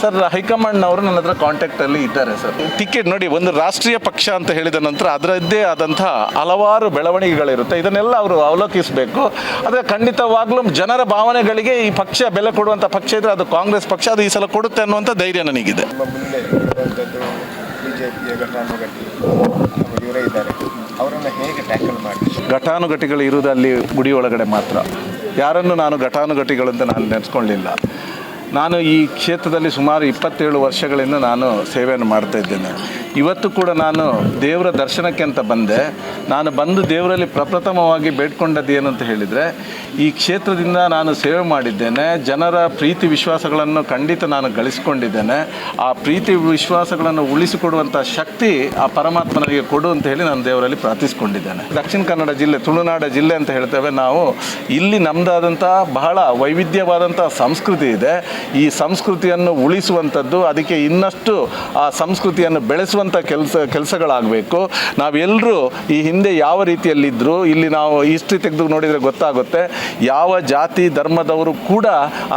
Sir ಹೈಕಮಾಂಡ್ನವರು ನನ್ನ ಹತ್ರ ಕಾಂಟ್ಯಾಕ್ಟಲ್ಲಿ ಇದ್ದಾರೆ ಸರ್. ಟಿಕೆಟ್ ನೋಡಿ ಒಂದು ರಾಷ್ಟ್ರೀಯ ಪಕ್ಷ ಅಂತ ಹೇಳಿದ ನಂತರ ಅದರದ್ದೇ ಆದಂತಹ ಹಲವಾರು ಬೆಳವಣಿಗೆಗಳಿರುತ್ತೆ. ಇದನ್ನೆಲ್ಲ ಅವರು ಅವಲೋಕಿಸಬೇಕು. ಆದರೆ ಖಂಡಿತವಾಗ್ಲೂ ಜನರ ಭಾವನೆಗಳಿಗೆ ಈ ಪಕ್ಷ ಬೆಲೆ ಕೊಡುವಂಥ ಪಕ್ಷ ಇದ್ರೆ ಅದು ಕಾಂಗ್ರೆಸ್ ಪಕ್ಷ ಅದು ಈ ಸಲ ಕೊಡುತ್ತೆ ಅನ್ನುವಂಥ ಧೈರ್ಯ ನನಗಿದೆ. ಇವರೇ ಇದ್ದಾರೆ. ಅವರನ್ನು ಹೇಗೆ ಟ್ಯಾಕಲ್ ಮಾಡಿ ಘಟಾನುಘಟಿಗಳು ಇರುವುದು ಅಲ್ಲಿ ಗುಡಿ ಒಳಗಡೆ ಮಾತ್ರ. ಯಾರನ್ನು ನಾನು ಘಟಾನುಘಟಿಗಳು ಅಂತ ನಾನು ನೆನೆಸ್ಕೊಳ್ಳಿಲ್ಲ. ನಾನು ಈ ಕ್ಷೇತ್ರದಲ್ಲಿ ಸುಮಾರು ಇಪ್ಪತ್ತೇಳು ವರ್ಷಗಳಿಂದ ನಾನು ಸೇವೆಯನ್ನು ಮಾಡ್ತಾ ಇದ್ದೇನೆ. ಇವತ್ತು ಕೂಡ ನಾನು ದೇವರ ದರ್ಶನಕ್ಕೆ ಅಂತ ಬಂದೆ. ನಾನು ಬಂದು ದೇವರಲ್ಲಿ ಪ್ರಪ್ರಥಮವಾಗಿ ಬೇಡ್ಕೊಂಡದ್ದು ಏನು ಅಂತ ಹೇಳಿದರೆ, ಈ ಕ್ಷೇತ್ರದಿಂದ ನಾನು ಸೇವೆ ಮಾಡಿದ್ದೇನೆ. ಜನರ ಪ್ರೀತಿ ವಿಶ್ವಾಸಗಳನ್ನು ಖಂಡಿತ ನಾನು ಗಳಿಸಿಕೊಂಡಿದ್ದೇನೆ. ಆ ಪ್ರೀತಿ ವಿಶ್ವಾಸಗಳನ್ನು ಉಳಿಸಿಕೊಡುವಂಥ ಶಕ್ತಿ ಆ ಪರಮಾತ್ಮನಿಗೆ ಕೊಡು ಅಂತ ಹೇಳಿ ನಾನು ದೇವರಲ್ಲಿ ಪ್ರಾರ್ಥಿಸಿಕೊಂಡಿದ್ದೇನೆ. ದಕ್ಷಿಣ ಕನ್ನಡ ಜಿಲ್ಲೆ, ತುಳುನಾಡ ಜಿಲ್ಲೆ ಅಂತ ಹೇಳ್ತೇವೆ ನಾವು, ಇಲ್ಲಿ ನಮ್ಮದಾದಂಥ ಬಹಳ ವೈವಿಧ್ಯವಾದಂಥ ಸಂಸ್ಕೃತಿ ಇದೆ. ಈ ಸಂಸ್ಕೃತಿಯನ್ನು ಉಳಿಸುವಂಥದ್ದು, ಅದಕ್ಕೆ ಇನ್ನಷ್ಟು ಆ ಸಂಸ್ಕೃತಿಯನ್ನು ಬೆಳೆಸುವಂಥ ಕೆಲಸ, ಕೆಲಸಗಳಾಗಬೇಕು. ನಾವೆಲ್ಲರೂ ಈ ಹಿಂದೆ ಯಾವ ರೀತಿಯಲ್ಲಿದ್ದರು ಇಲ್ಲಿ ನಾವು ಹಿಸ್ಟ್ರಿ ತೆಗೆದು ನೋಡಿದರೆ ಗೊತ್ತಾಗುತ್ತೆ, ಯಾವ ಜಾತಿ ಧರ್ಮದವರು ಕೂಡ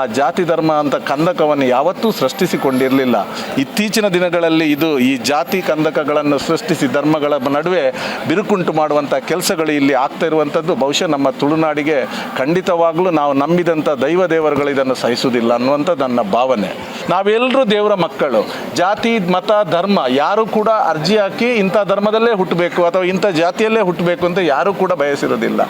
ಆ ಜಾತಿ ಧರ್ಮ ಅಂತ ಕಂದಕವನ್ನು ಯಾವತ್ತೂ ಸೃಷ್ಟಿಸಿಕೊಂಡಿರಲಿಲ್ಲ. ಇತ್ತೀಚಿನ ದಿನಗಳಲ್ಲಿ ಇದು ಈ ಜಾತಿ ಕಂದಕಗಳನ್ನು ಸೃಷ್ಟಿಸಿ ಧರ್ಮಗಳ ನಡುವೆ ಬಿರುಕುಂಟು ಮಾಡುವಂಥ ಕೆಲಸಗಳು ಇಲ್ಲಿ ಆಗ್ತಾ ಇರುವಂಥದ್ದು. ಬಹುಶಃ ನಮ್ಮ ತುಳುನಾಡಿಗೆ ಖಂಡಿತವಾಗ್ಲೂ ನಾವು ನಂಬಿದಂಥ ದೈವ ದೇವರುಗಳು ಇದನ್ನು ಸಹಿಸುವುದಿಲ್ಲ ಅನ್ನುವಂಥದ್ದು ನನ್ನ ಭಾವನೆ. ನಾವೆಲ್ಲರೂ ದೇವರ ಮಕ್ಕಳು. ಜಾತಿ, ಮತ, ಧರ್ಮ ಯಾರು ಕೂಡ ಅರ್ಜಿ ಹಾಕಿ ಇಂಥ ಧರ್ಮದಲ್ಲೇ ಹುಟ್ಟಬೇಕು ಅಥವಾ ಇಂಥ ಜಾತಿಯಲ್ಲೇ ಹುಟ್ಟಬೇಕು ಅಂತ ಯಾರೂ ಕೂಡ ಬಯಸಿರೋದಿಲ್ಲ.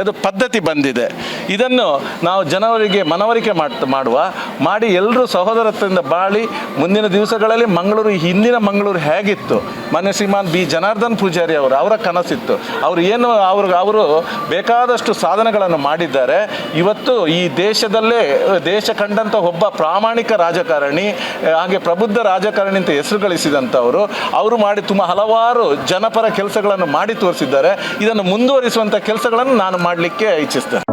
ಅದು ಪದ್ಧತಿ ಬಂದಿದೆ. ಇದನ್ನು ನಾವು ಜನವರಿಗೆ ಮನವರಿಕೆ ಮಾಡ್, ಮಾಡುವ, ಮಾಡಿ ಎಲ್ಲರೂ ಸಹೋದರತ್ವದಿಂದ ಬಾಳಿ ಮುಂದಿನ ದಿವಸಗಳಲ್ಲಿ ಮಂಗಳೂರು, ಹಿಂದಿನ ಮಂಗಳೂರು ಹೇಗಿತ್ತು? ಮನೆ ಶ್ರೀಮಾನ್ ಬಿ. ಜನಾರ್ದನ್ ಪೂಜಾರಿ ಅವರು, ಅವರ ಕನಸಿತ್ತು. ಅವರು ಏನು, ಅವರು ಅವರು ಬೇಕಾದಷ್ಟು ಸಾಧನೆಗಳನ್ನು ಮಾಡಿದ್ದಾರೆ. ಇವತ್ತು ಈ ದೇಶದಲ್ಲೇ, ದೇಶ ಕಂಡಂಥ ಒಬ್ಬ ಪ್ರಾಮಾಣಿಕ ರಾಜಕಾರಣಿ, ಹಾಗೆ ಪ್ರಬುದ್ಧ ರಾಜಕಾರಣಿ ಅಂತ ಹೆಸರು ಗಳಿಸಿದಂಥವರು, ಅವರು ಮಾಡಿ ತುಂಬ ಹಲವಾರು ಜನಪರ ಕೆಲಸಗಳನ್ನು ಮಾಡಿ ತೋರಿಸಿದ್ದಾರೆ. ಇದನ್ನು ಮುಂದುವರಿಸುವಂಥ ಕೆಲಸಗಳನ್ನು ನಾನು ಮಾಡಲಿಕ್ಕೆ ಇಚ್ಛಿಸ್ತೇನೆ.